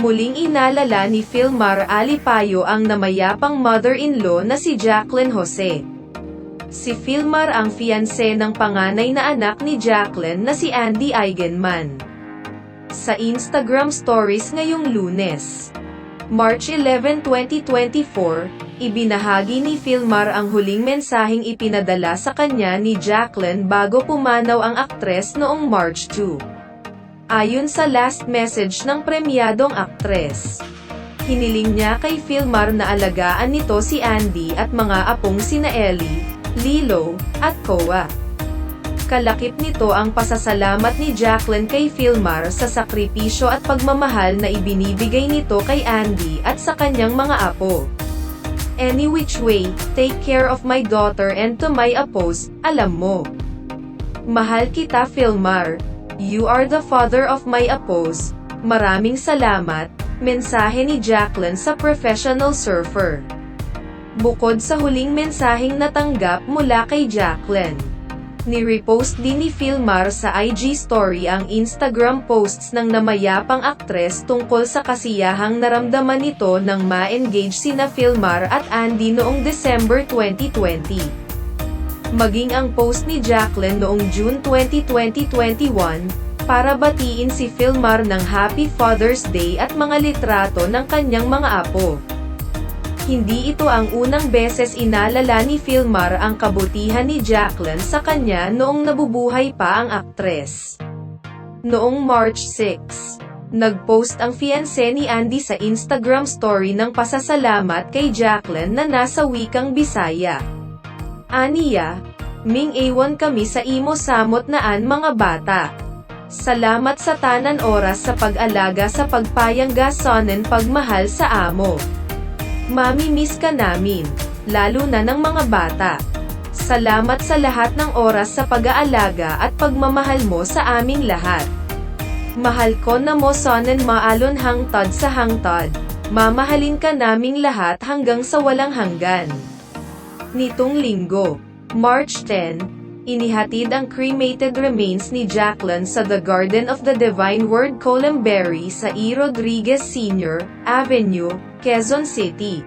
Muling inalala ni Filmar Alipayo ang namayapang mother-in-law na si Jacqueline Jose. Si Filmar ang fiancé ng panganay na anak ni Jacqueline na si Andy Eigenman. Sa Instagram stories ngayong lunes, March 11, 2024, ibinahagi ni Filmar ang huling mensaheng ipinadala sa kanya ni Jacqueline bago pumanaw ang aktres noong March 2. Ayon sa last message ng premyadong aktres, hiniling niya kay Filmar na alagaan nito si Andy at mga apong sina Ellie, Lilo, at Koa. Kalakip nito ang pasasalamat ni Jacqueline kay Filmar sa sakripisyo at pagmamahal na ibinibigay nito kay Andy at sa kanyang mga apo. Any which way, take care of my daughter and to my apos, alam mo. Mahal kita Filmar. You are the father of my apos. Maraming salamat. Mensahe ni Jacqueline sa professional surfer. Bukod sa huling mensaheng natanggap mula kay Jacqueline. Ni-repost din ni Filmar sa IG story ang Instagram posts ng namayapang aktres tungkol sa kasiyahang naramdaman nito nang ma-engage sina Filmar at Andy noong December 2020. Maging ang post ni Jacqueline noong June 20, 2021, para batiin si Filmar ng Happy Father's Day at mga litrato ng kanyang mga apo. Hindi ito ang unang beses inalala ni Filmar ang kabutihan ni Jacqueline sa kanya noong nabubuhay pa ang aktres. Noong March 6, nagpost ang fiancé ni Andy sa Instagram story ng pasasalamat kay Jacqueline na nasa wikang Bisaya. Aniya, Ming ewan kami sa imo samot naan mga bata. Salamat sa tanan oras sa pag-alaga sa pagpayang gasonen pagmahal sa amo. Mami miss ka namin, lalo na ng mga bata. Salamat sa lahat ng oras sa pag-aalaga at pagmamahal mo sa aming lahat. Mahal ko na mo sonen maalon hangtod sa hangtod. Mamahalin ka naming lahat hanggang sa walang hanggan. Nitong linggo, March 10, inihatid ang cremated remains ni Jacqueline sa The Garden of the Divine Word Columberry sa E. Rodriguez Sr. Avenue, Quezon City.